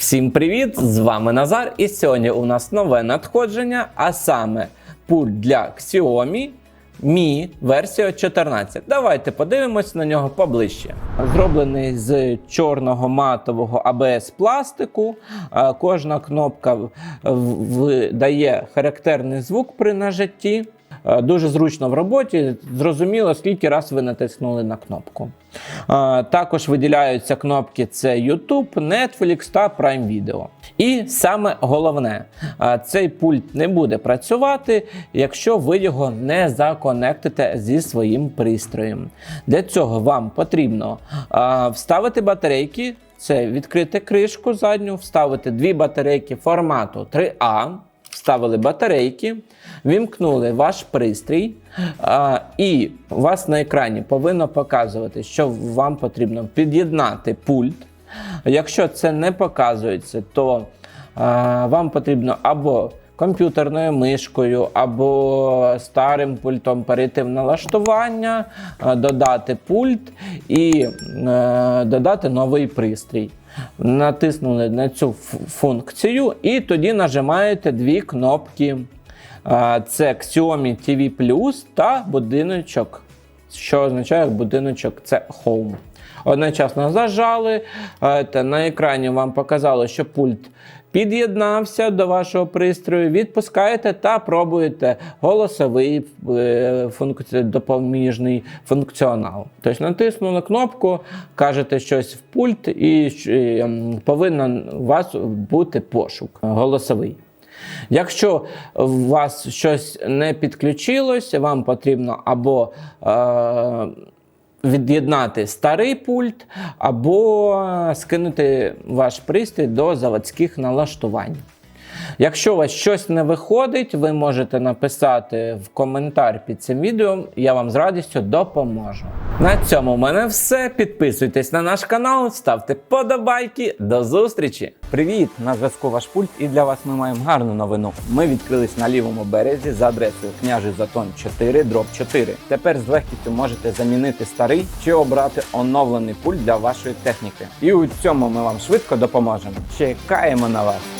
Всім привіт! З вами Назар. І сьогодні у нас нове надходження, а саме пульт для Xiaomi Mi версія 14. Давайте подивимось на нього поближче. Зроблений з чорного матового ABS пластику. Е, Кожна кнопка дає характерний звук при нажатті. Е, Дуже зручно в роботі, зрозуміло, скільки раз ви натиснули на кнопку. Е, Також виділяються кнопки: це YouTube, Netflix та Prime Video. І саме головне, е, цей пульт не буде працювати, якщо ви його не законектите зі своїм пристроєм. Для цього вам потрібно вставити батарейки, це відкрити кришку задню, вставити дві батарейки формату 3А вставили батарейки, вімкнули ваш пристрій, а, і у вас на екрані повинно показувати, що вам потрібно під'єднати пульт. Якщо це не показується, то а, вам потрібно або комп'ютерною мишкою, або старим пультом перейти в налаштування, додати пульт і е, додати новий пристрій. Натиснули на цю функцію, і тоді нажимаєте дві кнопки. Це Xiaomi TV Plus та будиночок, що означає будиночок це Home. Одночасно зажали, е, на екрані вам показало, що пульт під'єднався до вашого пристрою, відпускаєте та пробуєте голосовий е, допоміжний функціонал. Тобто натиснули кнопку, кажете щось в пульт, і ем, повинен у вас бути пошук голосовий. Якщо у вас щось не підключилось, вам потрібно або е, від'єднати старий пульт, або скинути ваш пристрій до заводських налаштувань. Якщо у вас щось не виходить, ви можете написати в коментар під цим відео, я вам з радістю допоможу. На цьому в мене все. Підписуйтесь на наш канал, ставте подобайки. До зустрічі! Привіт! На зв'язку ваш пульт, і для вас ми маємо гарну новину. Ми відкрились на лівому березі за адресою княжий Затон 4, дроб 4. Тепер з легкістю можете замінити старий чи обрати оновлений пульт для вашої техніки. І у цьому ми вам швидко допоможемо. Чекаємо на вас!